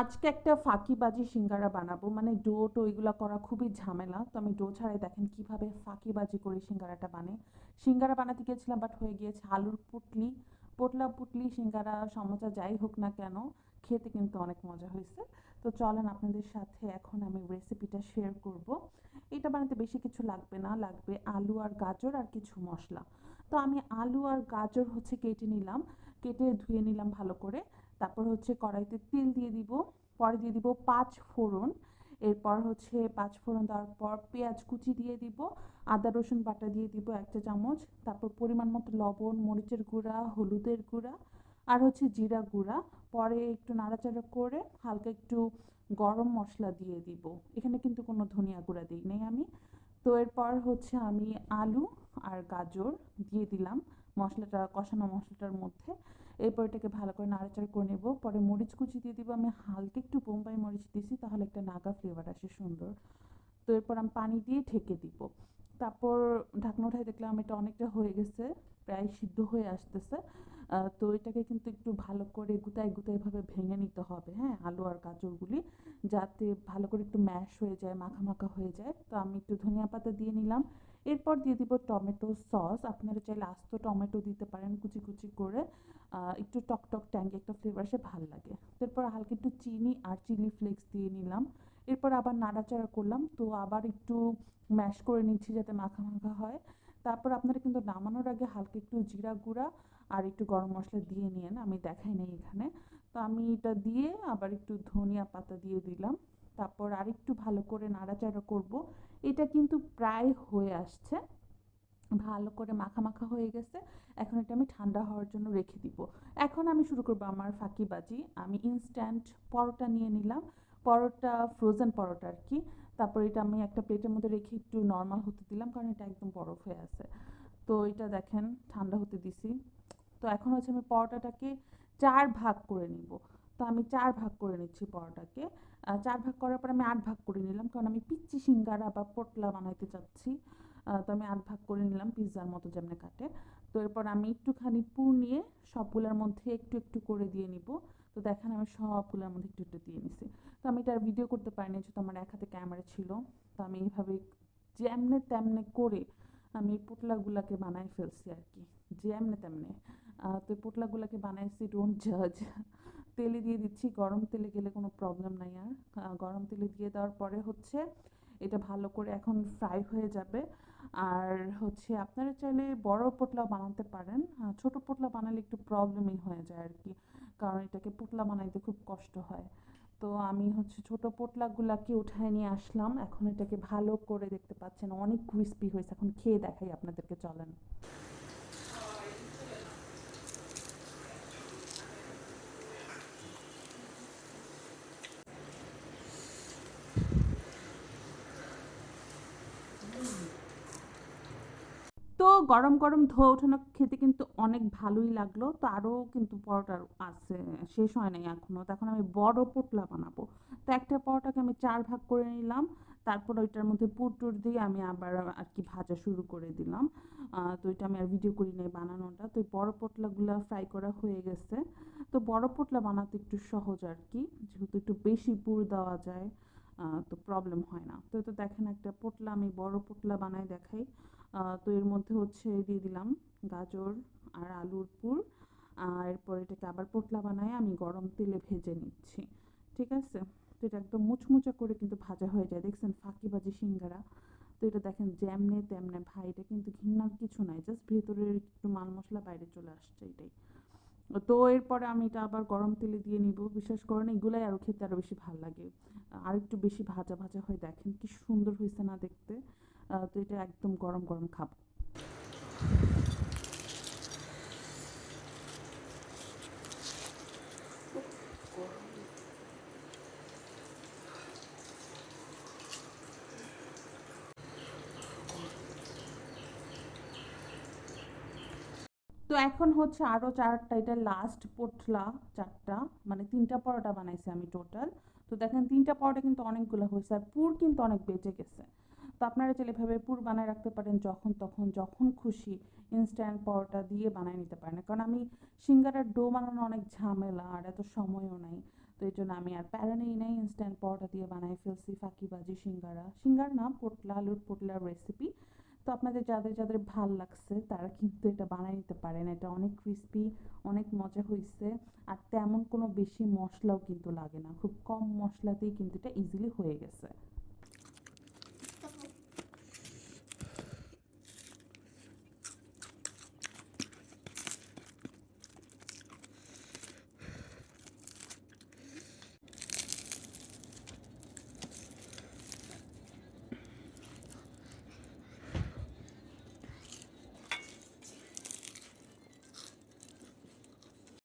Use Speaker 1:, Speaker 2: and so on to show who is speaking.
Speaker 1: আজকে একটা ফাঁকিবাজি সিঙ্গারা বানাবো। মানে ডো টো এগুলো করা খুবই ঝামেলা। তো আমি ডো ছাড়াই দেখেন কীভাবে ফাঁকিবাজি করে সিঙ্গারাটা বানাই সিঙ্গারা বানাতে গিয়েছিলাম বাট হয়ে গিয়েছে আলুর পুটলি। পোটলা পুটলি, সিঙ্গারা, সমোসা, যাই হোক না কেন, খেতে কিন্তু অনেক মজা হয়েছে। তো চলেন আপনাদের সাথে এখন আমি রেসিপিটা শেয়ার করব। এটা বানাতে বেশি কিছু লাগবে না, লাগবে আলু আর গাজর আর কিছু মশলা। তো আমি আলু আর গাজর হচ্ছে কেটে নিলাম। কেটে ধুয়ে নিলাম ভালো করে। তারপর হচ্ছে কড়াইতে তেল দিয়ে দিব, পরে দিয়ে দিব পাঁচ ফোড়ন। এরপর হচ্ছে পাঁচ ফোড়ন দেওয়ার পর পেঁয়াজ কুচি দিয়ে দিব, আদা, রসুন বাটা দিয়ে দিব একটা চামচ। তারপর পরিমাণ মতো লবণ, মরিচের গুঁড়া, হলুদের গুঁড়া আর হচ্ছে জিরা গুঁড়া। পরে একটু নাড়াচাড়া করে হালকা একটু গরম মশলা দিয়ে দিব। এখানে কিন্তু কোনো ধনিয়া গুঁড়া দিই নেই আমি। তো এরপর হচ্ছে আমি আলু আর গাজর দিয়ে দিলাম মশলাটা, কষানো মশলাটার মধ্যে। এরপর এটাকে ভালো করে নাড়াচাড়া করে নেব। পরে মরিচ কুচি দিয়ে দিব। আমি হালকা একটু বোম্বাই মরিচ দিয়েছি তাহলে একটা নাগা ফ্লেভার আসে সুন্দর। তো এরপর আমি পানি দিয়ে ঢেকে দিব। তারপর ঢাকনা উঠাই দেখলাম এটা অনেকটা হয়ে গেছে, প্রায় সিদ্ধ হয়ে আসতেছে। তো এটাকে কিন্তু একটু ভালো করে গুতায় ভাবে ভেঙে নিতে হবে হ্যাঁ আলু আর গাজরগুলি, যাতে ভালো করে একটু ম্যাশ হয়ে যায়, মাখা মাখা হয়ে যায়। তো আমি একটু ধনিয়া পাতা দিয়ে নিলাম। এরপর দিয়ে দিব টমেটো সস। আপনারা চাইলে আস্ত টমেটো দিতে পারেন কুচি কুচি করে। একটু টক টক ট্যাঙ্গি একটা ফ্লেভার সে ভালো লাগে। তারপর হালকা একটু চিনি আর চিলি ফ্লেক্স দিয়ে নিলাম। এরপর আবার নাড়াচাড়া করলাম। তো আবার একটু ম্যাশ করে নিচ্ছি যাতে মাখা মাখা হয়। তারপর আপনারা কিন্তু নামানোর আগে হালকা একটু জিরা গুঁড়া আর একটু গরম মশলা দিয়ে নিন আমি দেখাই নাই এখানে। তো আমি এটা দিয়ে আবার একটু ধনিয়া পাতা দিয়ে দিলাম। তারপর আরেকটু ভালো করে নাড়াচাড়া করব। এটা কিন্তু প্রায় হয়ে আসছে, ভালো করে মাখা মাখা হয়ে গেছে। এখন এটা আমি ঠান্ডা হওয়ার জন্য রেখে দিব। এখন আমি শুরু করব আমার ফাঁকিবাজি। আমি ইনস্ট্যান্ট পরোটা নিয়ে নিলাম। পরোটা ফ্রোজেন পরোটা আর কি। তারপর এটা আমি একটা প্লেটের মধ্যে রেখে একটু নর্মাল হতে দিলাম, কারণ এটা একদম বরফ হয়ে আছে। তো এটা দেখেন, ঠান্ডা হতে দিছি। তো এখন হচ্ছে আমি পরোটাটাকে চার ভাগ করে নিব। তো আমি চার ভাগ করে নিচ্ছি পরোটাকে। চার ভাগ করার পর আমি আট ভাগ করে নিলাম, কারণ আমি পিচ্ছি সিঙ্গারা বা পোটলা বানাইতে চাচ্ছি। তো আমি আট ভাগ করে নিলাম পিৎজার মতো যেমনি কাটে। তো এরপর আমি একটুখানি পুর নিয়ে সবগুলোর মধ্যে একটু একটু করে দিয়ে নিব। তো দেখেন আমি সবগুলোর মধ্যে একটু একটু দিয়ে নিছি। তো আমি এটা ভিডিও করতে পারিনি, যেহেতু আমার এক হাতে ক্যামেরা ছিল। তো আমি এইভাবে যেমনে তেমনে করে আমি পোটলাগুলাকে বানাই ফেলছি আর কি, যেমনে তেমনে। তো পোটলাগুলাকে বানাইছি ডোন্ট জাজ তেলে দিয়ে দিচ্ছি, গরম তেলে গেলে কোনো প্রবলেম নাই আর। গরম তেলে দিয়ে দেওয়ার পরে হচ্ছে এটা ভালো করে এখন ফ্রাই হয়ে যাবে। আর হচ্ছে আপনারা চাইলে বড় পোটলা বানাতে পারেন। ছোট পোটলা বানালে একটু প্রবলেমই হয়ে যায় আর কি কারণ এটাকে পোটলা বানাইতে খুব কষ্ট হয়। তো আমি হচ্ছে ছোট পোটলাগুলাকে উঠায় নিয়ে আসলাম। এখন এটাকে ভালো করে দেখতে পাচ্ছেন, অনেক ক্রিস্পি হয়েছে। এখন খেয়ে দেখাই আপনাদেরকে, চলেন। তো গরম গরম ধোয়া ওঠানো খেতে কিন্তু অনেক ভালোই লাগল। তো আরও কিন্তু পরোটা আছে, শেষ হয় নাই এখনও তো এখন আমি বড় পোটলা বানাবো। তো একটা পরোটাকে আমি চার ভাগ করে নিলাম। তারপর ওইটার মধ্যে পুর টুর দিয়ে আমি আবার আর কি ভাজা শুরু করে দিলাম। তো ওইটা আমি আর ভিডিও করি নাই বানানোটা। তো বড় পোটলাগুলো ফ্রাই করা হয়ে গেছে। তো বড় পোটলা বানাতে একটু সহজ আর কি। যেহেতু একটু বেশি পুর দেওয়া যায় তো প্রবলেম হয় না। তো এটা দেখেন একটা পোটলা, আমি বড় পোটলা বানাই দেখাই। তো এর মধ্যে হচ্ছে দিয়ে দিলাম গাজর আর আলুর পুর। এরপর এটাকে আবার পোটলা বানায় আমি গরম তেলে ভেজে নিচ্ছি, ঠিক আছে? তো এটা একদম মুচমুচা করে কিন্তু ভাজা হয়ে যায়। দেখছেন ফাঁকি ভাজি সিঙ্গারা। তো এটা দেখেন জ্যামনে তেমনে ভাই, এটা কিন্তু ঘৃণার কিছু নাই জাস্ট ভেতরের একটু মাল মশলা বাইরে চলে আসছে এটাই। তো এরপরে আমি এটা আবার গরম তেলে দিয়ে নিব। বিশেষ করেন, এগুলাই আরও খেতে আরও বেশি ভালো লাগে। আর একটু বেশি ভাজা ভাজা হয়ে, দেখেন কি সুন্দর হয়েছে না দেখতে। তো এটা একদম গরম গরম খাব। তো এখন হচ্ছে আরও চারটা, এটা লাস্ট পোটলা চারটা মানে তিনটা পরোটা বানাইছি আমি টোটাল তো দেখেন তিনটা পরোটা কিন্তু অনেকগুলো হয়েছে, আর পুর কিন্তু অনেক বেঁচে গেছে। তো আপনারা চাইলে এভাবে পুর বানায় রাখতে পারেন যখন তখন, যখন খুশি ইনস্ট্যান্ট পরোটা দিয়ে বানায় নিতে পারেন। কারণ আমি সিঙ্গারার ডো বানানো অনেক ঝামেলা আর এত সময়ও নাই। তো এই জন্য আমি আর প্যারা নেই নাই ইনস্ট্যান্ট পরোটা দিয়ে বানাই ফেলছি ফাঁকিবাজি সিঙ্গারা। সিঙ্গার না, পোটলা, আলুর পোটলার রেসিপি তো আপনাদের যাদের যাদের ভালো লাগছে তারা কিন্তু এটা বানিয়ে নিতে পারেন। এটা অনেক ক্রিস্পি অনেক মজা হয়েছে আর তেমন কোনো বেশি মশলাও কিন্তু লাগে না। খুব কম মশলাতেই কিন্তু এটা ইজিলি হয়ে গেছে।